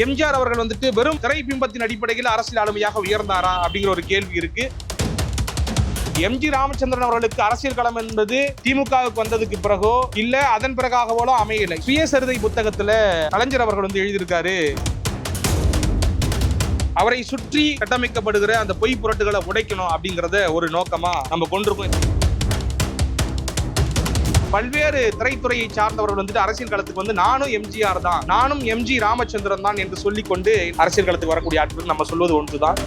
எம்ஜிஆர் அவர்கள் வந்துட்டு வெறும் திரை பிம்பத்தின் அடிப்படையில் அரசியல் ஆளுமையாக உயர்ந்தாரா அப்படிங்கிற ஒரு கேள்வி இருக்கு. எம்ஜி ராமச்சந்திரன் அவர்களுக்கு அரசியல் களம் என்பது திமுகவுக்கு வந்ததுக்கு பிறகோ இல்ல அதன் பிறகாகவோ அமையலை. சுயசரிதை புத்தகத்துல கலைஞர் அவர்கள் வந்து எழுதியிருக்காரு. அவரை சுற்றி கட்டமைக்கப்படுகிற அந்த பொய் புரட்டுகளை உடைக்கணும் அப்படிங்கறத ஒரு நோக்கமா நம்ம கொண்டிருக்கோம் பல்வேறு திரைத்துறையை சார்ந்தவர்கள் வந்துட்டு அரசியல் களத்துக்கு வந்து நானும் எம்ஜிஆர் தான். நானும் எம்ஜி ராமச்சந்திரன் தான் என்று சொல்லிக்கொண்டு அரசியல் களத்துக்கு வரக்கூடிய ஆட்கள் நம்ம சொல்வது ஒன்றுதான்.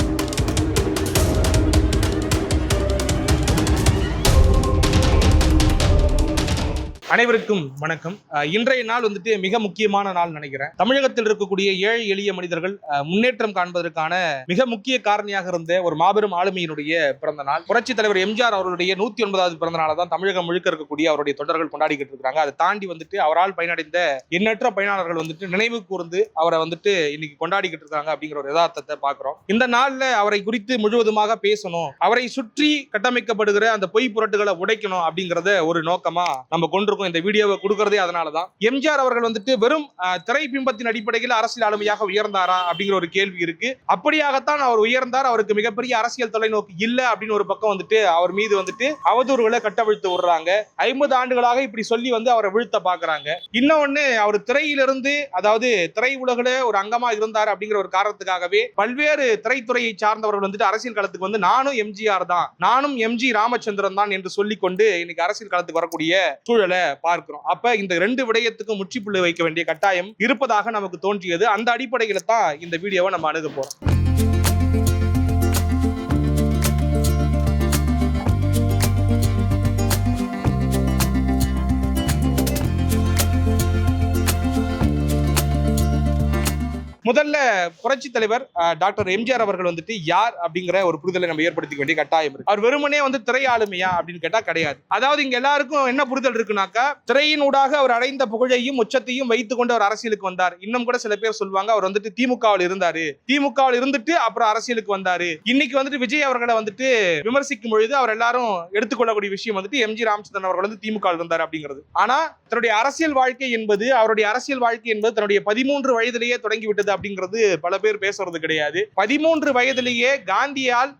அனைவருக்கும் வணக்கம். இன்றைய நாள் வந்துட்டு மிக முக்கியமான நாள் நினைக்கிறேன். தமிழகத்தில் இருக்கக்கூடிய ஏழை எளிய மனிதர்கள் முன்னேற்றம் காண்பதற்கான மிக முக்கிய காரணியாக இருந்த ஒரு மாபெரும் ஆளுமையினுடைய பிறந்த நாள். புரட்சி தலைவர் எம்ஜிஆர் அவருடைய நூத்தி ஒன்பதாவது பிறந்த நாளை தான் தமிழகம் முழுக்க இருக்கக்கூடிய அவருடைய தொண்டர்கள் கொண்டாடிக்கிட்டு இருக்காங்க அதை தாண்டி வந்துட்டு அவரால் பயனடைந்த எண்ணற்ற பயனாளர்கள் வந்துட்டு நினைவு கூர்ந்து அவரை வந்துட்டு இன்னைக்கு கொண்டாடிக்கிட்டு இருக்காங்க அப்படிங்கிற ஒரு யதார்த்தத்தை பார்க்கிறோம். இந்த நாள்ல அவரை குறித்து முழுவதுமாக பேசணும். அவரை சுற்றி கட்டமைக்கப்படுகிற அந்த பொய் புரட்டுகளை உடைக்கணும் அப்படிங்கறத ஒரு நோக்கமா நம்ம கொண்டிருக்கோம் இந்த வீடியோவை கொடுக்கறதே அதனால தான் எம்ஜிஆர் அவர்கள் வந்துட்டு வெறும் அஹ், திரை பிம்பத்தின் அடிப்படையில் அரசியல் ஆளுமையாக உயர்ந்தாரா அப்படிங்கிற ஒரு கேள்வி இருக்கு. அப்படியாகத்தான் அவர் உயர்ந்தார். அவருக்கு மிகப்பெரிய அரசியல் தொலைநோக்கு இல்ல அப்படின்னு ஒரு பக்கம் வந்துட்டு அவர் மீது வந்துட்டு அவதூறுகளை கட்டவிழ்த்து விடுறாங்க. ஐம்பது ஆண்டுகளாக இப்படி சொல்லி வந்து அவரை வீழ்த்த பாக்குறாங்க. இன்னொன்னு அவர் திரையிலிருந்து அதாவது திரை உலகில ஒரு அங்கமா இருந்தார் அப்படிங்கிற ஒரு காரணத்துக்காகவே பல்வேறு திரைத்துறையை சார்ந்தவர்கள் வந்துட்டு அரசியல் களத்துக்கு வந்து நானும் எம்ஜிஆர் தான். நானும் எம்ஜி ராமச்சந்திரன் தான் என்று சொல்லிக்கொண்டு இன்னைக்கு அரசியல் களத்துக்கு வரக்கூடிய சூழலை பார்க்கிறோம். அப்ப இந்த ரெண்டு விடயத்துக்கும் முற்றுப்புள்ளி வைக்க வேண்டிய கட்டாயம் இருப்பதாக நமக்கு தோன்றியது. அந்த அடிப்படையில தான் இந்த வீடியோவை நம்ம அணுக போறோம். முதல்ல புரட்சி தலைவர் டாக்டர் எம்ஜிஆர் அவர்கள் வந்துட்டு யார் அப்படிங்கிற ஒரு புரிதலை நம்ம ஏற்படுத்திக்க வேண்டிய கட்டாயம் இருக்கு. அவர் வெறுமனே வந்து திரை ஆளுமையா அப்படின்னு கேட்டா கிடையாது. அதாவது இங்க எல்லாருக்கும் என்ன புரிதல் இருக்குனாக்கா திரையினூடாக அவர் அடைந்த புகழையும் உச்சத்தையும் வைத்துக் கொண்டு அவர் அரசியலுக்கு வந்தார். இன்னும் கூட சில பேர் சொல்லுவாங்க அவர் வந்துட்டு திமுகவில் இருந்தாரு. திமுகவில் இருந்துட்டு அப்புறம் அரசியலுக்கு வந்தாரு. இன்னைக்கு வந்துட்டு விஜய் அவர்களை வந்துட்டு விமர்சிக்கும் பொழுது அவர் எல்லாரும் எடுத்துக்கொள்ளக்கூடிய விஷயம் வந்துட்டு எம்ஜி ராமச்சந்திரன் அவர்கள் வந்து திமுக இருந்தார் அப்படிங்கிறது. ஆனா தன்னுடைய அரசியல் வாழ்க்கை என்பது அவருடைய அரசியல் வாழ்க்கை என்பது தன்னுடைய பதிமூன்று வயதிலேயே தொடங்கி விட்டது அப்படிங்கிறது பல பேர் பேசுறது கிடையாது. பதிமூன்று வயதிலேயே காந்தியால்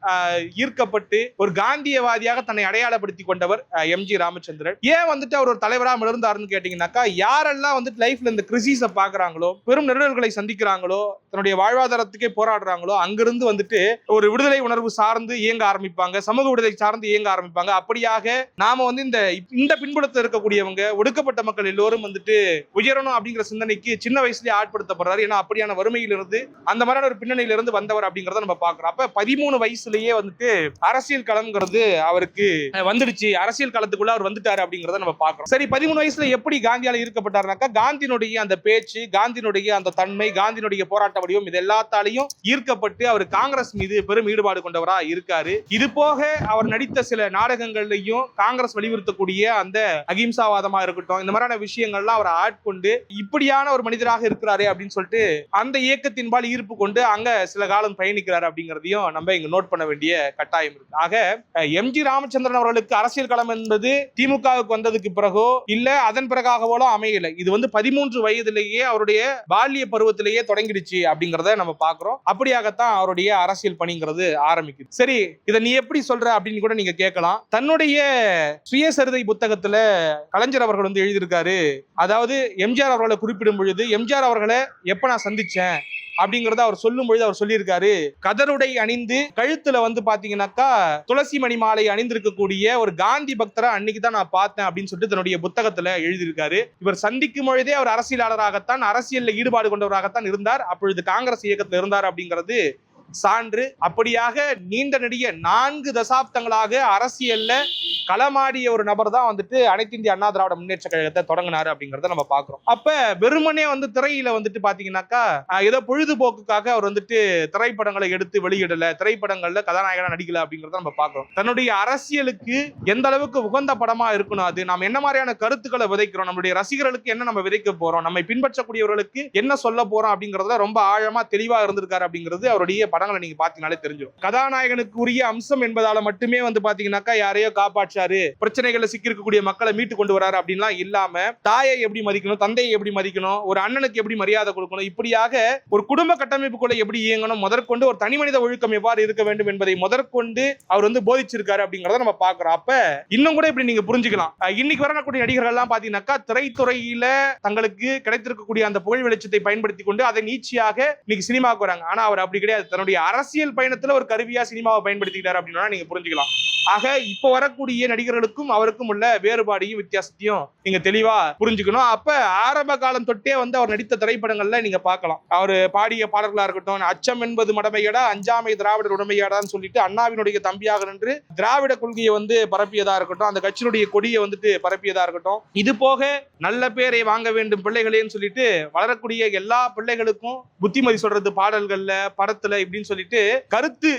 ஈர்க்கப்பட்டு ஒரு காந்தியவாதியாக தன்னை அடையாளப்படுத்தி கொண்டவர் எம். ஜி. ராமச்சந்திரன். ஏன் வந்துட்டு அவர் ஒரு தலைவரா இருந்தாருன்னு கேட்டீங்கன்னாக்கா யாரெல்லாம் வந்துட்டு லைஃப்ல இந்த கிரிசிஸ பாக்குறாங்களோ பெரும் நெருடல்களை சந்திக்கிறாங்களோ தன்னுடைய வாழ்வாதாரத்துக்கே போராடுறாங்களோ அங்கிருந்து வந்துட்டு ஒரு விடுதலை உணர்வு சார்ந்து இயங்க ஆரம்பிப்பாங்க சமூக விடுதலை சார்ந்து இயங்க ஆரம்பிப்பாங்க. அப்படியாக நாம வந்து இந்த இந்த பின்புலத்தில் இருக்கக்கூடியவங்க ஒடுக்கப்பட்ட மக்கள் எல்லோரும் வந்துட்டு உயரணும் அப்படிங்கிற சிந்தனைக்கு சின்ன வயசுலயே ஆட்படுத்தப்படுறாரு. ஏன்னா அப்படியான வறுமையிலிருந்து அந்த மாதிரியான ஒரு பின்னணியிலிருந்து வந்தவர் அப்படிங்கறத நம்ம பாக்குறோம் அப்ப பதிமூணு வயசுலயே வந்துட்டு அரசியல் களம்ங்கிறது அவருக்கு வந்துடுச்சு. அரசியல் களத்துக்குள்ள அவர் வந்துட்டாரு அப்படிங்கறத நம்ம பாக்குறோம் சரி பதிமூணு வயசுல எப்படி காந்தியால ஈர்க்கப்பட்டாருனாக்கா காந்தியினுடைய அந்த பேச்சு காந்தியினுடைய அந்த தன்மை காந்தியினுடைய போராட்ட வடிவம் இது எல்லாத்தாலையும் ஈர்க்கப்பட்டு அவர் காங்கிரஸ் மீது பெரும் ஈடுபாடு கொண்டவரா இருக்காரு. இது போக அவர் நடித்த சில நாடகங்கள்லையும் காங்கிரஸ் வலியுறுத்தக்கூடிய அந்த அகிம்சாவாதமா இருக்கட்டும் இந்த மாதிரியான விஷயங்கள்லாம் அவர் ஆட்கொண்டு இப்படியான ஒரு மனிதராக இருக்கிறாரே அப்படின்னு சொல்லிட்டு அந்த இயக்கத்தின்பால் ஈர்ப்பு கொண்டு அங்க சில காலம் பயணிக்கிறார் அப்படிங்கிறதையும் நம்ம இங்க நோட் பண்ண வேண்டிய கட்டாயம் இருக்கு. ஆக எம் எம்ஜி ராமச்சந்திரன் அவர்களுக்கு அரசியல் களம் என்பது திமுகவுக்கு வந்ததுக்கு பிறகோ இல்ல அதன் பிறகாகவோ அமையல. இது வந்து பதிமூன்று வயதிலேயே அவருடைய பால்ய பருவத்திலேயே தொடங்கிடுச்சு அப்படிங்கிறத நம்ம பாக்குறோம் அப்படியாகத்தான் அவருடைய அரசியல் பணிங்கிறது ஆரம்பிக்குது. சரி இதை நீ எப்படி சொல்ற அப்படின்னு கூட நீங்க கேட்கலாம். தன்னுடைய சுயசரிதை புத்தகத்துல கலைஞர் அவர்கள் வந்து எழுதியிருக்காரு. அதாவது எம்ஜிஆர் அவர்களை குறிப்பிடும் பொழுது எம்ஜிஆர் அவர்களை எப்ப நான் சந்திச்சேன்? அப்படிங்கறத அவர் சொல்லும் பொழுது அவர் சொல்லியிருக்காரு. கதருடை அணிந்து கழுத்துல வந்து பாத்தீங்கன்னாக்கா துளசி மணி மாலை அணிந்திருக்கக்கூடிய ஒரு காந்தி பக்தரை அன்னைக்கு தான் நான் பார்த்தேன் அப்படின்னு சொல்லிட்டு தன்னுடைய புத்தகத்துல எழுதியிருக்காரு. இவர் சந்திக்கும் பொழுதே அவர் அரசியலாளராகத்தான் அரசியல்ல ஈடுபாடு கொண்டவராகத்தான் இருந்தார். அப்பொழுது காங்கிரஸ் இயக்கத்தில் இருந்தார் அப்படிங்கிறது சான்று அப்படியாக நீண்ட நெடிய நான்கு தசாப்தங்களாக அரசியல்ல களமாடிய ஒரு நபர் தான் வந்துட்டு அனைத்து இந்திய அண்ணா திராவிட முன்னேற்ற கழகத்தை தொடங்கினாரு அப்படிங்கறத நம்ம பாக்குறோம் அப்ப வெறுமனே வந்து திரையில வந்துட்டு பாத்தீங்கன்னாக்கா ஏதோ பொழுதுபோக்குக்காக அவர் வந்துட்டு திரைப்படங்களை எடுத்து வெளியிடல திரைப்படங்கள்ல கதாநாயகனா நடிக்கல அப்படிங்கறத நம்ம பாக்குறோம் தன்னுடைய அரசியலுக்கு எந்த அளவுக்கு உகந்த படமா இருக்கணும் அது? நாம் என்ன மாதிரியான கருத்துக்களை விதைக்கிறோம்? நம்மளுடைய ரசிகர்களுக்கு என்ன நம்ம விதைக்க போறோம்? நம்மை பின்பற்றக்கூடியவர்களுக்கு என்ன சொல்ல போறோம் அப்படிங்கறதுல ரொம்ப ஆழமா தெளிவா இருந்திருக்காரு அப்படிங்கிறது அவருடைய படங்களை நீங்க பாத்தீங்கன்னாலே தெரிஞ்சிடும் கதாநாயகனுக்கு உரிய அம்சம் என்பதால மட்டுமே வந்து பாத்தீங்கன்னாக்கா யாரையோ காப்பாற்றாரு பிரச்சனைகளை சிக்கி இருக்கக்கூடிய மக்களை மீட்டு கொண்டு வராரு அப்படின்லாம் இல்லாம தாயை எப்படி மதிக்கணும் தந்தையை எப்படி மதிக்கணும் ஒரு அண்ணனுக்கு எப்படி மரியாதை கொடுக்கணும் இப்படியாக ஒரு குடும்ப கட்டமைப்புக்குள்ள எப்படி இயங்கணும் முதற்கொண்டு ஒரு தனி மனித ஒழுக்கம் எவ்வாறு இருக்க வேண்டும் என்பதை முதற்கொண்டு அவர் வந்து போதிச்சிருக்காரு அப்படிங்கறத நம்ம பாக்குறோம் அப்ப இன்னும் கூட இப்படி நீங்க புரிஞ்சுக்கலாம். இன்னைக்கு வரக்கூடிய நடிகர்கள் எல்லாம் பாத்தீங்கன்னாக்கா திரைத்துறையில தங்களுக்கு கிடைத்திருக்கக்கூடிய அந்த புகழ் வெளிச்சத்தை பயன்படுத்தி கொண்டு அதை நீச்சியாக இன்னைக்கு சினிமாவுக்கு வராங்க. ஆனா அவர் அப்படி கிடையாது. தன்னுடைய அரசியல் பயணத்துல ஒரு கருவியா சினிமாவை பயன்படுத்திக்கிட்டாரு அப்படின்னா நீங்க புரிஞ்சுக்கலாம். ஆக இப்ப வரக்கூடிய நடிகர்களுக்கும் அவருக்கும் உள்ள வேறுபாடையும் வித்தியாசத்தையும் நீங்க தெளிவா புரிஞ்சுக்கணும். அப்ப ஆரம்ப காலம் தொட்டே வந்து அவர் நடித்த திரைப்படங்கள்ல நீங்க பார்க்கலாம். அவர் பாடிய பாடல்களா இருக்கட்டும் அச்சம் என்பது மடமையடா அஞ்சாமை திராவிடர் உடமையாடான்னு சொல்லிட்டு அண்ணாவினுடைய தம்பியாக நின்று திராவிட கொள்கையை வந்து பரப்பியதா இருக்கட்டும் அந்த கட்சியினுடைய கொடியை வந்துட்டு பரப்பியதா இருக்கட்டும். இது போக நல்ல பேரை வாங்க வேண்டும் பிள்ளைகளேன்னு சொல்லிட்டு வளரக்கூடிய எல்லா பிள்ளைகளுக்கும் புத்திமதி சொல்றது பாடல்கள்ல படத்துல அப்படின்னு சொல்லிட்டு கருத்து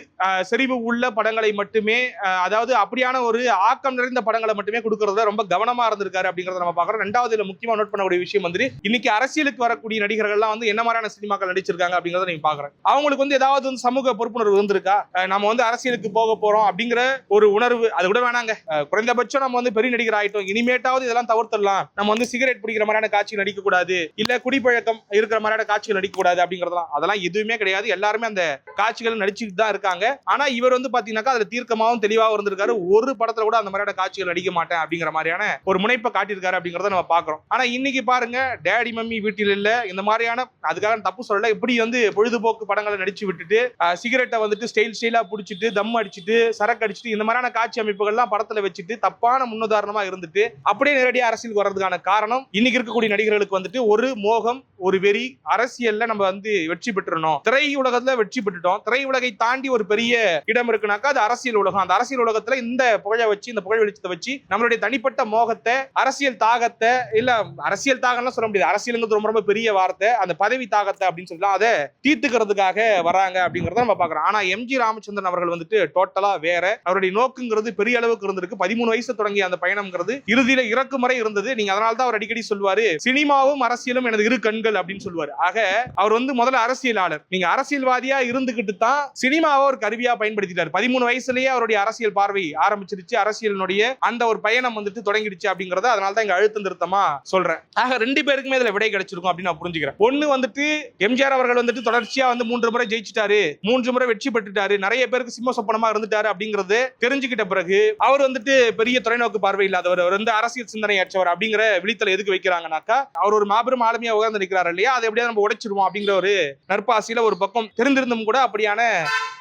செறிவு உள்ள படங்களை மட்டுமே அதாவது அப்படியான ஒரு ஆக்கம் நிறைந்த படங்களை மட்டுமே கொடுக்கறத ரொம்ப கவனமா இருந்திருக்காரு அப்படிங்கறத நம்ம பாக்குறோம் ரெண்டாவது இதுல முக்கியமா நோட் பண்ணக்கூடிய விஷயம் வந்து இன்னைக்கு அரசியலுக்கு வரக்கூடிய நடிகர்கள்லாம் வந்து என்ன மாதிரியான சினிமாக்கள் நடிச்சிருக்காங்க அப்படிங்கறத நீங்க பாக்குறேன் அவங்களுக்கு வந்து ஏதாவது வந்து சமூக பொறுப்புணர்வு இருந்திருக்கா? நம்ம வந்து அரசியலுக்கு போக போறோம் அப்படிங்கிற ஒரு உணர்வு அது கூட வேணாங்க. குறைந்தபட்சம் நம்ம வந்து பெரிய நடிகர் ஆயிட்டோம். இனிமேட்டாவது இதெல்லாம் தவிர்த்துடலாம். நம்ம வந்து சிகரெட் பிடிக்கிற மாதிரியான காட்சி நடிக்க கூடாது இல்ல குடிப்பழக்கம் இருக்கிற மாதிரியான காட்சிகள் நடிக்க கூடாது அப்படிங்கறதெல்லாம் அதெல்லாம் எதுவுமே கிடையாது. எல்லாருமே அந்த காட்சிகள் நடிச்சுட்டு தான் இருக்காங்க. ஆனா இவர் வந்து பாத்தீங்கன்னாக்கா அதுல தீர்க்கமாவும் தெளிவாகவும் இருந்திருக்காரு. ஒரு படத்துல கூட அந்த மாதிரியான காட்சிகள் நடிக்க மாட்டேன் அப்படிங்கிற மாதிரியான ஒரு முனைப்பை காட்டியிருக்காரு அப்படிங்கறத நம்ம பாக்குறோம். ஆனா இன்னைக்கு பாருங்க டேடி மம்மி வீட்டில் இல்ல இந்த மாதிரியான அதுக்காக தப்பு சொல்லல இப்படி வந்து பொழுதுபோக்கு படங்களை நடிச்சு விட்டுட்டு அஹ், சிகரெட்டை வந்துட்டு ஸ்டைல் ஸ்டைலா புடிச்சிட்டு தம் அடிச்சுட்டு சரக்கு அடிச்சுட்டு இந்த மாதிரியான காட்சி அமைப்புகள்லாம் படத்துல வச்சுட்டு தப்பான முன்னுதாரணமா இருந்துட்டு அப்படியே நேரடியாக அரசியலுக்கு வர்றதுக்கான காரணம் இன்னைக்கு இருக்கக்கூடிய நடிகர்களுக்கு வந்துட்டு ஒரு மோகம் ஒரு வெறி அரசியல்ல நம்ம வந்து வெற்றி பெற்றணும் திரை உலகத்துல வெற்றி பெற்று திரை உலகை தாண்டி ஒரு பெரிய இடம் இருக்குனாக்கா அது அரசியல் உலகம். அந்த அரசியல் உலகத்துல இந்த புகழை வச்சு இந்த புகழ் வெளிச்சத்தை வச்சு நம்மளுடைய தனிப்பட்ட மோகத்தை அரசியல் தாகத்தை இல்ல அரசியல் தாகம்லாம் சொல்ல முடியாது. அரசியலுங்கிறது ரொம்ப ரொம்ப பெரிய வார்த்தை. அந்த பதவி தாகத்தை அப்படின்னு சொல்லலாம் அதை தீர்த்துக்கிறதுக்காக வராங்க அப்படிங்கறத நம்ம பாக்குறோம் ஆனா எம்ஜி ராமச்சந்திரன் அவர்கள் வந்துட்டு டோட்டலா வேற. அவருடைய நோக்குங்கிறது பெரிய அளவுக்கு இருந்திருக்கு. பதிமூணு வயசு தொடங்கிய அந்த பயணம்ங்கிறது இறுதியில இறக்கும் முறை இருந்தது. நீங்க அதனால தான் அவர் அடிக்கடி சொல்வாரு சினிமாவும் அரசியலும் எனது இரு கண்கள் அப்படின்னு சொல்லுவாரு. ஆக அவர் வந்து முதல்ல அரசியலாளர். நீங்க அரசியல்வாதியா இருந்து இருந்துகிட்டு தான் சினிமாவை ஒரு கருவியா பயன்படுத்திட்டார். பதிமூணு வயசுலயே அவருடைய அரசியல் பார்வை ஆரம்பிச்சிருச்சு. அரசியலினுடைய அந்த ஒரு பயணம் வந்துட்டு தொடங்கிடுச்சு அப்படிங்கறத அதனால தான் இங்க அழுத்தம் திருத்தமா சொல்றேன். ஆக ரெண்டு பேருக்குமே இதுல விடை கிடைச்சிருக்கும் அப்படின்னு நான் புரிஞ்சுக்கிறேன். ஒண்ணு வந்துட்டு எம்ஜிஆர் அவர்கள் வந்துட்டு தொடர்ச்சியா வந்து மூன்று முறை ஜெயிச்சிட்டாரு. மூன்று முறை வெற்றி பெற்றுட்டாரு. நிறைய பேருக்கு சிம்ம சொப்பனமா இருந்துட்டாரு அப்படிங்கறது தெரிஞ்சுக்கிட்ட பிறகு அவர் வந்துட்டு பெரிய தொலைநோக்கு பார்வை இல்லாதவர். அவர் வந்து அரசியல் சிந்தனை அற்றவர் அப்படிங்கிற விழித்தலை எதுக்கு வைக்கிறாங்கனாக்கா அவர் ஒரு மாபெரும் ஆளுமையா உயர்ந்து நிற்கிறார் இல்லையா? அதை எப்படியா நம்ம உடைச்சிருவோம் அப்படிங்கிற ஒரு நற்பாசியில ஒரு பக்கம் தெரிந்திருந்தும் கூட கூட அப்படியான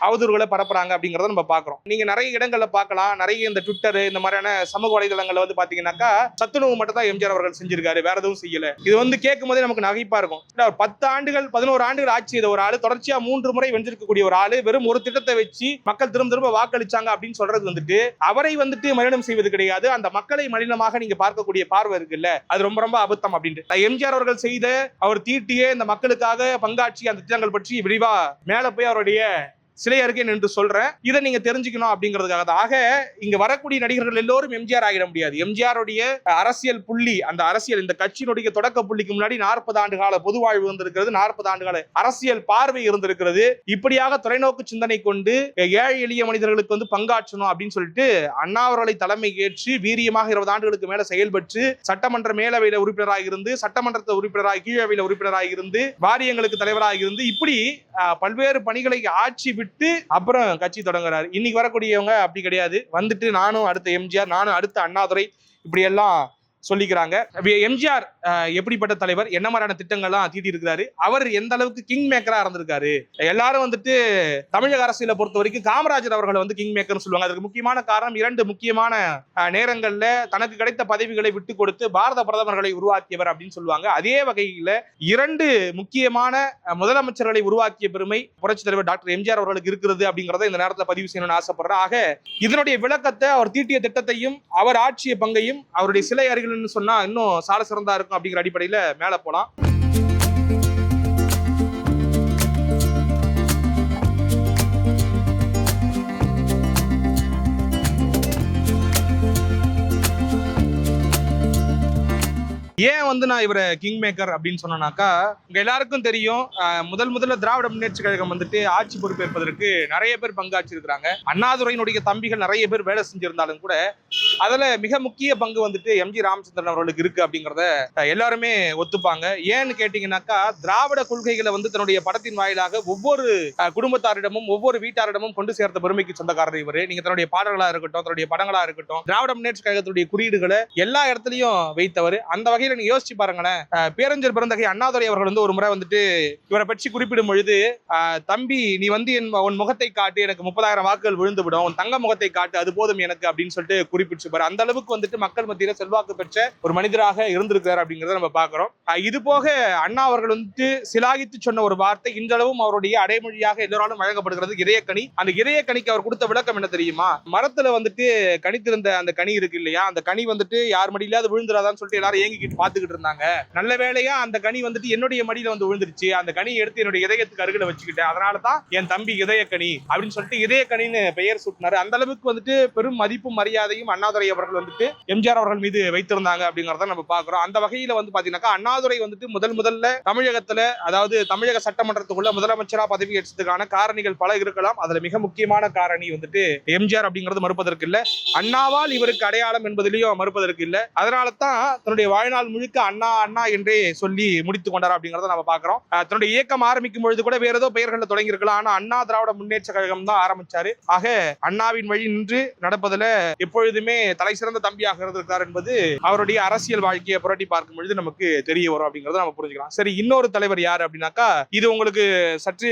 அவதூறுகளை பரப்புறாங்க அப்படிங்கிறத நம்ம பார்க்குறோம். நீங்கள் நிறைய இடங்களில் பார்க்கலாம். நிறைய இந்த ட்விட்டர் இந்த மாதிரியான சமூக வலைதளங்களில் வந்து பார்த்தீங்கன்னாக்கா சத்துணவு மட்டும் தான் எம்ஜிஆர் அவர்கள் செஞ்சிருக்காரு. வேற எதுவும் செய்யல. இது வந்து கேட்கும் போதே நமக்கு நகைப்பா இருக்கும். ஒரு பத்து ஆண்டுகள் பதினோரு ஆண்டுகள் ஆட்சி இதை ஒரு ஆள். தொடர்ச்சியாக மூன்று முறை வென்றிருக்கக்கூடிய ஒரு ஆள். வெறும் ஒரு திட்டத்தை வச்சு மக்கள் திரும்ப திரும்ப வாக்களிச்சாங்க அப்படின்னு சொல்றது வந்துட்டு அவரை வந்துட்டு மலினம் செய்வது கிடையாது. அந்த மக்களை மலினமாக நீங்க பார்க்கக்கூடிய பார்வை இருக்குல்ல. அது ரொம்ப ரொம்ப அபத்தம் அப்படின்ட்டு. எம்ஜிஆர் அவர்கள் செய்த அவர் தீட்டிய இந்த மக்களுக்காக பங்காட்சி அந்த திட்டங்கள் பற்றி விரிவா மேல போய் அவருடைய சிலையா இருக்கேன் என்று சொல்றேன். இதை நீங்க தெரிஞ்சுக்கணும் அப்படிங்கிறதுக்காக தான். ஆக இங்க வரக்கூடிய நடிகர்கள் எல்லோரும் எம்ஜிஆர் ஆகிட முடியாது. எம்ஜிஆருடைய அரசியல் புள்ளி அந்த அரசியல் இந்த கட்சியினுடைய தொடக்க புள்ளிக்கு முன்னாடி நாற்பது ஆண்டு கால பொது வாழ்வு இருந்திருக்கிறது நாற்பது ஆண்டு கால அரசியல் பார்வை இருந்திருக்கிறது. இப்படியாக தொலைநோக்கு சிந்தனை கொண்டு ஏழை எளிய மனிதர்களுக்கு வந்து பங்காற்றணும் அப்படின்னு சொல்லிட்டு அண்ணா அவர்களை தலைமை ஏற்று வீரியமாக இருபது ஆண்டுகளுக்கு மேல செயல்பட்டு சட்டமன்ற மேலவையில உறுப்பினராக இருந்து சட்டமன்றத்தை உறுப்பினராக கீழவையில உறுப்பினராக இருந்து வாரியங்களுக்கு தலைவராக இருந்து இப்படி பல்வேறு பணிகளை ஆட்சி விட்டு அப்புறம் கட்சி தொடங்குறாரு. இன்னைக்கு வரக்கூடியவங்க அப்படி கிடையாது. வந்துட்டு நானும் அடுத்த எம்ஜிஆர் நானும் அடுத்த அண்ணாதுரை இப்படி எல்லாம் சொல்லிக்கிறாங்க. எம்ஜிஆர் எப்படிப்பட்ட தலைவர்? என்ன மாதிரியான திட்டங்கள்லாம் தீட்டி இருக்கிறாரு? அவர் எந்த அளவுக்கு கிங் மேக்கரா இருந்திருக்காரு? எல்லாரும் வந்துட்டு தமிழக அரசியல பொறுத்த வரைக்கும் காமராஜர் அவர்களை வந்து கிங் மேக்கர்னு சொல்லுவாங்க. அதுக்கு முக்கியமான காரணம் இரண்டு முக்கியமான நேரங்கள்ல தனக்கு கிடைத்த பதவிகளை விட்டு கொடுத்து பாரத பிரதமர்களை உருவாக்கியவர் அப்படின்னு சொல்லுவாங்க. அதே வகையில இரண்டு முக்கியமான முதலமைச்சர்களை உருவாக்கிய பெருமை புரட்சி தலைவர் டாக்டர் எம்ஜிஆர் அவர்களுக்கு இருக்கிறது அப்படிங்கறத இந்த நேரத்தில் பதிவு செய்யணும்னு ஆசைப்படுறேன். ஆக இதனுடைய விளக்கத்தை அவர் தீட்டிய திட்டத்தையும் அவர் ஆட்சிய பங்கையும் அவருடைய சிலை அருகில் அருகில்னு சொன்னா இன்னும் சால சிறந்தா இருக்கும் அப்படிங்கிற அடிப்படையில மேல போலாம். ஏன் வந்து நான் இவரை கிங் மேக்கர் அப்படின்னு சொன்னனாக்கா உங்க எல்லாருக்கும் தெரியும் முதல் முதல்ல திராவிட முன்னேற்ற கழகம் வந்துட்டு ஆட்சி பொறுப்பேற்பதற்கு நிறைய பேர் பங்காற்றிருக்கிறாங்க. அண்ணாதுரையினுடைய தம்பிகள் நிறைய பேர் வேலை செஞ்சிருந்தாலும் கூட அதுல மிக முக்கிய பங்கு வந்துட்டு எம்ஜி ராமச்சந்திரன் அவர்களுக்கு இருக்கு அப்படிங்கறத எல்லாருமே ஒத்துப்பாங்க. ஏன்னு கேட்டீங்கன்னாக்கா திராவிட கொள்கைகளை வந்து தன்னுடைய படத்தின் வாயிலாக ஒவ்வொரு குடும்பத்தாரிடமும் ஒவ்வொரு வீட்டாரிடமும் கொண்டு சேர்த்த பெருமைக்கு சொந்தக்காரர் இவர். நீங்க தன்னுடைய பாடல்களா இருக்கட்டும் தன்னுடைய படங்களா இருக்கட்டும் திராவிட முன்னேற்ற கழகத்துடைய குறியீடுகளை எல்லா இடத்துலயும் வைத்தவர். அந்த வகையில நீங்க யோசிச்சு பாருங்களேன். பேரஞ்சர் பிறந்தகை அண்ணாதுரை அவர்கள் வந்து ஒரு முறை வந்துட்டு இவரை பற்றி குறிப்பிடும் பொழுது தம்பி நீ வந்து என் உன் முகத்தை காட்டு எனக்கு முப்பதாயிரம் வாக்குகள் விழுந்து விடும் உன் தங்க முகத்தை காட்டு அது போதும் எனக்கு அப்படின்னு சொல்லிட்டு குறிப்பிட்டிருப்பாரு அந்த அளவுக்கு வந்துட்டு மக்கள் மத்தியில செல்வாக்கு பெற்ற ஒரு மனிதராக இருந்திருக்கிறார் அப்படிங்கறத நம்ம பாக்குறோம். இது போக அண்ணா அவர்கள் வந்துட்டு சிலாகித்து சொன்ன ஒரு வார்த்தை இன்றளவும் அவருடைய அடைமொழியாக எல்லோராலும் வழங்கப்படுகிறது இதயக்கனி அந்த இதயக்கனிக்கு அவர் கொடுத்த விளக்கம் என்ன தெரியுமா? மரத்துல வந்துட்டு கணித்திருந்த அந்த கனி இருக்கு இல்லையா? அந்த கனி வந்துட்டு யார் மடியிலாவது விழுந்துடாதான்னு சொல்லிட்டு எல்லாரும் ஏங்கிக்கிட்டு பாத்துக்கிட்டு அழுதுகிட்டு இருந்தாங்க. நல்ல வேலையா அந்த கனி வந்துட்டு என்னுடைய மடியில வந்து விழுந்துருச்சு. அந்த கனி எடுத்து என்னுடைய இதயத்துக்கு அருகில வச்சுக்கிட்டேன். அதனால தான் என் தம்பி இதய கனி அப்படின்னு சொல்லிட்டு இதய கனின்னு பெயர் சூட்டினாரு. அந்த அளவுக்கு வந்துட்டு பெரும் மதிப்பும் மரியாதையும் அண்ணாதுரை அவர்கள் வந்துட்டு எம்ஜிஆர் அவர்கள் மீது வைத்திருந்தாங்க அப்படிங்கறத நம்ம பாக்குறோம் அந்த வகையில வந்து பாத்தீங்கன்னாக்கா அண்ணாதுரை வந்துட்டு முதல் முதல்ல தமிழகத்துல அதாவது தமிழக சட்டமன்றத்துக்குள்ள முதலமைச்சரா பதவி ஏற்றதுக்கான காரணிகள் பல இருக்கலாம். அதுல மிக முக்கியமான காரணி வந்துட்டு எம்ஜிஆர் அப்படிங்கிறது மறுப்பதற்கு இல்ல. அண்ணாவால் இவருக்கு அடையாளம் என்பதிலையும் மறுப்பதற்கு இல்ல. அதனால தான் தன்னுடைய வாழ்நாள் முழுக்க அண்ணா அண்ணா என்றே சொல்லி முடித்து கொண்டார் அப்படிங்கறத நம்ம பாக்குறோம் தன்னுடைய இயக்கம் ஆரம்பிக்கும் பொழுது கூட வேற ஏதோ பெயர்கள்ல தொடங்கி இருக்கலாம் ஆனா அண்ணா திராவிட முன்னேற்ற கழகம் தான் ஆரம்பிச்சாரு. ஆக அண்ணாவின் வழி நின்று நடப்பதுல எப்பொழுதுமே தலை சிறந்த தம்பியாக இருந்திருக்கார் என்பது அவருடைய அரசியல் வாழ்க்கையை புரட்டி பார்க்கும் பொழுது நமக்கு தெரிய வரும் அப்படிங்கறத நம்ம புரிஞ்சுக்கலாம். சரி இன்னொரு தலைவர் யார் அப்படின்னாக்கா இது உங்களுக்கு சற்று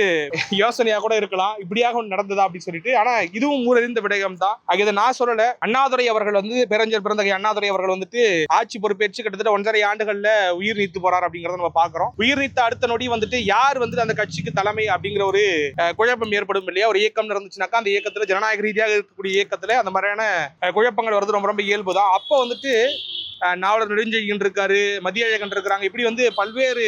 யோசனையா கூட இருக்கலாம். இப்படியாக ஒன்று நடந்ததா அப்படின்னு சொல்லிட்டு. ஆனா இதுவும் ஊரறிந்த விடயம் தான் ஆக இதை நான் சொல்லல. அண்ணாதுரை அவர்கள் வந்து பெரஞ்சர் பிறந்தகை அண்ணாதுரை அவர்கள் வந்துட்டு ஆட்சி பொறுப்பேற்று கிட்டத்தட்ட ஒன்றரை ஆண்டுகள்ல உயிர் நீத்து போறார் அப்படிங்கறத நம்ம பாக்குறோம். உயிர் நீத்த அடுத்த நொடி வந்துட்டு யார் வந்துட்டு அந்த கட்சிக்கு தலைமை அப்படிங்கிற ஒரு குழப்பம் ஏற்படும் இல்லையா? ஒரு இயக்கம் நடந்துச்சுனாக்கா அந்த இயக்கத்துல ஜனநாயக ரீதியாக இருக்கக்கூடிய இயக்கத்துல அந்த மாதிரியான குழப்பங்கள் வருது ரொம்ப ரொம்ப இயல்புதான். அப்போ வந்துட்டு நாவலர் நெடுஞ்செழியன் இருக்காரு மதியழகன் இருக்கிறாங்க. இப்படி வந்து பல்வேறு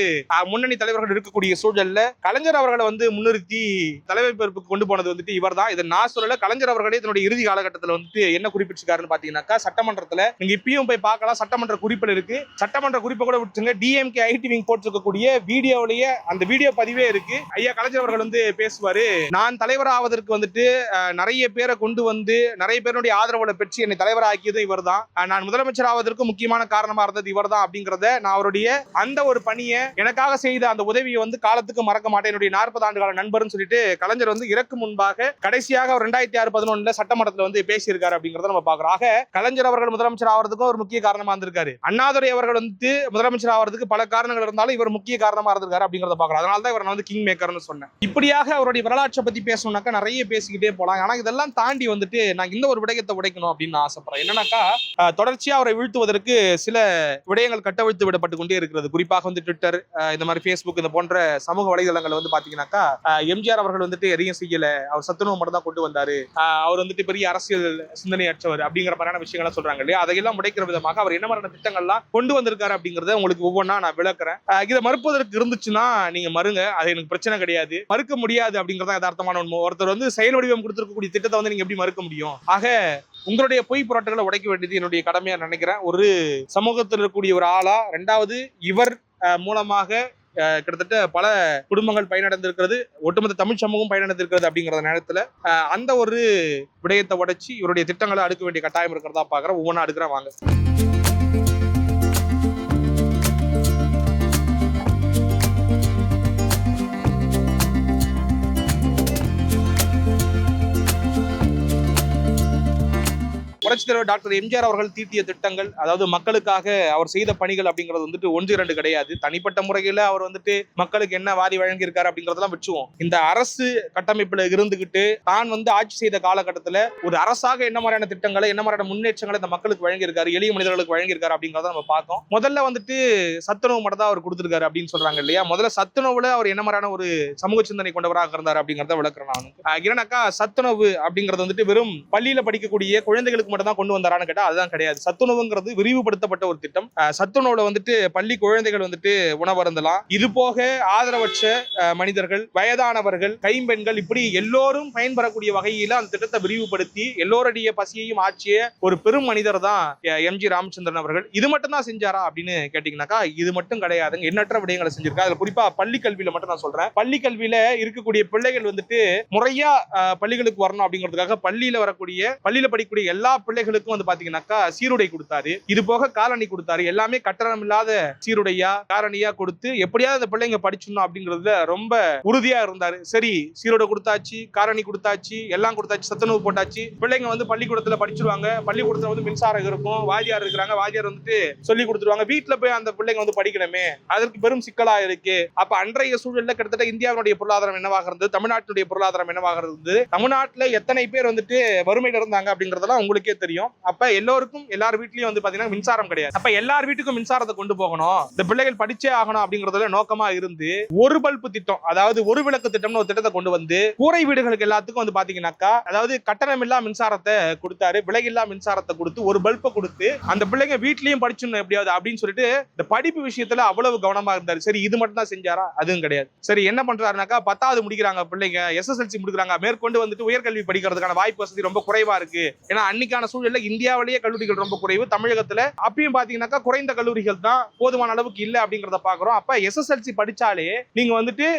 முன்னணி தலைவர்கள் இருக்கக்கூடிய சூழல்ல கலைஞர் அவர்களை வந்து முன்னிறுத்தி தலைமை பொறுப்புக்கு கொண்டு போனது வந்துட்டு இவர் தான் இதை நான் சொல்லல கலைஞர் அவர்களே தன்னுடைய இறுதி காலகட்டத்தில் வந்துட்டு என்ன குறிப்பிட்டிருக்காருன்னு பாத்தீங்கன்னாக்கா சட்டமன்றத்துல நீங்க இப்பயும் போய் பார்க்கலாம் சட்டமன்ற குறிப்பில் இருக்கு. சட்டமன்ற குறிப்பை கூட விட்டுருங்க. டிஎம்கே ஐடி விங் போட்டிருக்கக்கூடிய வீடியோவிலேயே அந்த வீடியோ பதிவே இருக்கு. ஐயா கலைஞர் அவர்கள் வந்து பேசுவாரு. நான் தலைவராவதற்கு வந்துட்டு நிறைய பேரை கொண்டு வந்து நிறைய பேருடைய ஆதரவுகளை பெற்று என்னை தலைவராக்கியதும் இவர் தான் நான் முதலமைச்சர் ஆவதற்கு முக்கியமான காரணமா இருந்தது இவர் தான் அப்படிங்கறத நான் அவருடைய அந்த ஒரு பணியை எனக்காக செய்த அந்த உதவியை வந்து காலத்துக்கு மறக்க மாட்டேன். என்னுடைய நாற்பது ஆண்டு கால நண்பர்னு சொல்லிட்டு கலைஞர் வந்து இறக்கு முன்பாக கடைசியாக அவர் ரெண்டாயிரத்தி ஆறு பதினொன்னுல சட்டமன்றத்தில் வந்து பேசியிருக்காரு அப்படிங்கறத நம்ம பாக்குறோம் ஆக கலைஞர் அவர்கள் முதலமைச்சர் ஆவறதுக்கும் ஒரு முக்கிய காரணமா இருந்திருக்காரு. அண்ணாதுரை அவர்கள் வந்து முதலமைச்சர் ஆவறதுக்கு பல காரணங்கள் இருந்தாலும் இவர் முக்கிய காரணமா இருந்திருக்காரு அப்படிங்கறத பாக்குறோம் அதனால தான் இவர் நான் வந்து கிங் மேக்கர்னு சொன்னேன். இப்படியாக அவருடைய வரலாற்றை பத்தி பேசணும்னாக்கா நிறைய பேசிக்கிட்டே போலாம் ஆனா இதெல்லாம் தாண்டி வந்துட்டு நான் இந்த ஒரு விடயத்தை உடைக்கணும் அப்படின்னு ஆசைப்படுறேன். என்னன்னாக்கா தொடர்ச்சியா அவரை வீழ்த்துவதற்கு சில விடயங்கள் கட்டவிழ்த்து விடப்பட்டு கொண்டே இருக்கிறது. குறிப்பாக வந்து ட்விட்டர் இந்த மாதிரி ஃபேஸ்புக் இந்த போன்ற சமூக வலைதளங்கள் வந்து பாத்தீங்கன்னாக்கா எம்ஜிஆர் அவர்கள் வந்துட்டு எதையும் செய்யல. அவர் சத்துணவு மட்டும் தான் கொண்டு வந்தாரு. அவர் வந்துட்டு பெரிய அரசியல் சிந்தனையற்றவர் அப்படிங்கிற மாதிரியான விஷயங்கள் சொல்றாங்க இல்லையா? அதையெல்லாம் உடைக்கிற விதமாக அவர் என்ன மாதிரியான திட்டங்கள்லாம் கொண்டு வந்திருக்காரு அப்படிங்கறத உங்களுக்கு ஒவ்வொன்றா நான் விளக்குறேன். இதை மறுப்பதற்கு இருந்துச்சுன்னா நீங்க மறுங்க. அது எனக்கு பிரச்சனை கிடையாது. மறுக்க முடியாது அப்படிங்கறத யதார்த்தமான உண்மை. ஒருத்தர் வந்து செயல் வடிவம் கொடுத்திருக்கக்கூடிய திட்டத்தை வந்து நீங்க எப்படி மறுக்க முடியும்? ஆக உங்களுடைய பொய் புரட்டுகளை உடைக்க வேண்டியது என்னுடைய கடமையா நினைக்கிறேன். ஒரு சமூகத்தில் இருக்கக்கூடிய ஒரு ஆளா ரெண்டாவது இவர் மூலமாக கிட்டத்தட்ட பல குடும்பங்கள் பயனடைந்திருக்கிறது ஒட்டுமொத்த தமிழ் சமூகம் பயனடைந்திருக்கிறது அப்படிங்கிற நேரத்தில் அந்த ஒரு விடயத்தை உடைச்சி இவருடைய திட்டங்களை அடுக்க வேண்டிய கட்டாயம் இருக்கிறதா பார்க்குறேன் ஒவ்வொன்றா அடுக்கிறேன் வாங்க. புரட்சித் தலைவர் டாக்டர் எம்ஜிஆர் அவர்கள் தீட்டிய திட்டங்கள் அதாவது மக்களுக்காக அவர் செய்த பணிகள் அப்படிங்கிறது வந்துட்டு ஒன்று இரண்டு கிடையாது. தனிப்பட்ட முறையில் அவர் வந்துட்டு மக்களுக்கு என்ன வாரி வழங்கியிருக்காரு அப்படிங்கறதெல்லாம் வச்சுவோம். இந்த அரசு கட்டமைப்புல இருந்துகிட்டு தான் வந்து ஆட்சி செய்த காலகட்டத்தில் ஒரு அரசாக என்ன மாதிரியான திட்டங்களை என்ன மாதிரியான முன்னேற்றங்களை இந்த மக்களுக்கு வழங்கியிருக்காரு எளிய மனிதர்களுக்கு வழங்கியிருக்காரு அப்படிங்கிறத நம்ம பார்த்தோம். முதல்ல வந்துட்டு சத்துணவு மட்டும் தான் அவர் கொடுத்துருக்காரு அப்படின்னு சொல்றாங்க இல்லையா? முதல்ல சத்துணவுல அவர் என்ன மாதிரியான ஒரு சமூக சிந்தனை கொண்டவராக இருந்தார் அப்படிங்கிறத விளக்குறேன் நான் என்னக்கா சத்துணவு அப்படிங்கிறது வந்துட்டு வெறும் பள்ளியில படிக்கக்கூடிய குழந்தைகளுக்கு மட்டும் தான் கொண்டு வந்தாரான்னு கேட்டால் அதுதான் கிடையாது. சத்துணவுங்கிறது விரிவுபடுத்தப்பட்ட ஒரு திட்டம். சத்துணவுல வந்துட்டு பள்ளி குழந்தைகள் வந்துட்டு உணவருந்தலாம். இது போக ஆதரவற்ற மனிதர்கள் வயதானவர்கள் கைம்பெண்கள் இப்படி எல்லோரும் பயன்பெறக்கூடிய வகையில அந்த திட்டத்தை விரிவுபடுத்தி எல்லோருடைய பசியையும் ஆட்சிய ஒரு பெரும் மனிதர் தான் எம் ஜி ராமச்சந்திரன் அவர்கள். இது மட்டும் தான் செஞ்சாரா அப்படின்னு கேட்டீங்கன்னாக்கா இது மட்டும் கிடையாதுங்க. எண்ணற்ற விடயங்களை செஞ்சிருக்கா. அதுல குறிப்பா பள்ளி கல்வியில மட்டும் நான் சொல்றேன். பள்ளி கல்வியில இருக்கக்கூடிய பிள்ளைகள் வந்துட்டு முறையா பள்ளிகளுக்கு வரணும் அப்படிங்கிறதுக்காக பள்ளியில வரக்கூடிய பள்ளியில படிக்கக்கூடிய எல்லா பிள்ளைகளுக்கும் வந்து பாத்தீங்கன்னாக்கா சீருடை கொடுத்தாரு. இது போக காலணி கொடுத்தாரு. எல்லாமே கட்டணம் இல்லாத சீருடையா காலணியா கொடுத்து எப்படியாவது அந்த பிள்ளைங்க படிச்சிடணும் அப்படிங்கிறதுல ரொம்ப உறுதியா இருந்தாரு. சரி சீருடை கொடுத்தாச்சு காலணி கொடுத்தாச்சு எல்லாம் கொடுத்தாச்சு சத்துணவு போட்டாச்சு. பிள்ளைங்க வந்து பள்ளிக்கூடத்துல படிச்சிருவாங்க. பள்ளிக்கூடத்துல வந்து மின்சாரம் இருக்கும். வாத்தியார் இருக்கிறாங்க. வாத்தியார் வந்துட்டு சொல்லி கொடுத்துருவாங்க. வீட்டுல போய் அந்த பிள்ளைங்க வந்து படிக்கணுமே. அதற்கு பெரும் சிக்கலா இருக்கு. அப்ப அன்றைய சூழல்ல கிட்டத்தட்ட இந்தியாவுடைய பொருளாதாரம் என்னவாக இருந்தது? தமிழ்நாட்டினுடைய பொருளாதாரம் என்னவாக இருந்தது? தமிழ்நாட்டுல எத்தனை பேர் வந்துட்டு வறுமையில இருந்தாங்க அப்படிங்கறதெல்லாம் உங்களுக்கே உங்களுக்கே தெரியும். அப்ப எல்லோருக்கும் எல்லார் வீட்லயும் வந்து பாத்தீங்கன்னா மின்சாரம் கிடையாது. அப்ப எல்லார் வீட்டுக்கும் மின்சாரத்தை கொண்டு போகணும். இந்த பிள்ளைகள் படிச்சே ஆகணும் அப்படிங்கறதுல நோக்கமா இருந்து ஒரு பல்பு திட்டம் அதாவது ஒரு விளக்கு திட்டம்னு ஒரு திட்டத்தை கொண்டு வந்து கூரை வீடுகளுக்கு எல்லாத்துக்கும் வந்து பாத்தீங்கன்னாக்கா அதாவது கட்டணம் இல்லா மின்சாரத்தை கொடுத்தாரு விலையில்லா மின்சாரத்தை கொடுத்து ஒரு பல்பை கொடுத்து அந்த பிள்ளைங்க வீட்லயும் படிச்சிடணும் எப்படியாவது அப்படின்னு சொல்லிட்டு இந்த படிப்பு விஷயத்துல அவ்வளவு கவனமா இருந்தாரு. சரி இது மட்டும் தான் செஞ்சாரா? அதுவும் கிடையாது. சரி என்ன பண்றாருனாக்கா பத்தாவது முடிக்கிறாங்க பிள்ளைங்க எஸ்எஸ்எல்சி முடிக்கிறாங்க மேற்கொண்டு வந்துட்டு உயர்கல்வி படிக்கிறதுக்கான வாய்ப்பு வசதி ரொம்ப குறைவா இருக்கு. ஏன்னா அன்னைக்கான சூழல்ல இந்தியாவிலேயே கல்லூரிகள் ரொம்ப குறைவு. தமிழகத்துல அப்பயும் பாத்தீங்கன்னாக்கா குறைந்த கல்லூரிகள் தான் போதுமான அளவுக்கு இல்ல அப்படிங்கறத பாக்குறோம். அப்ப எஸ்எஸ்எல்சி படிச்சாலே நீங்க வந்துட்டு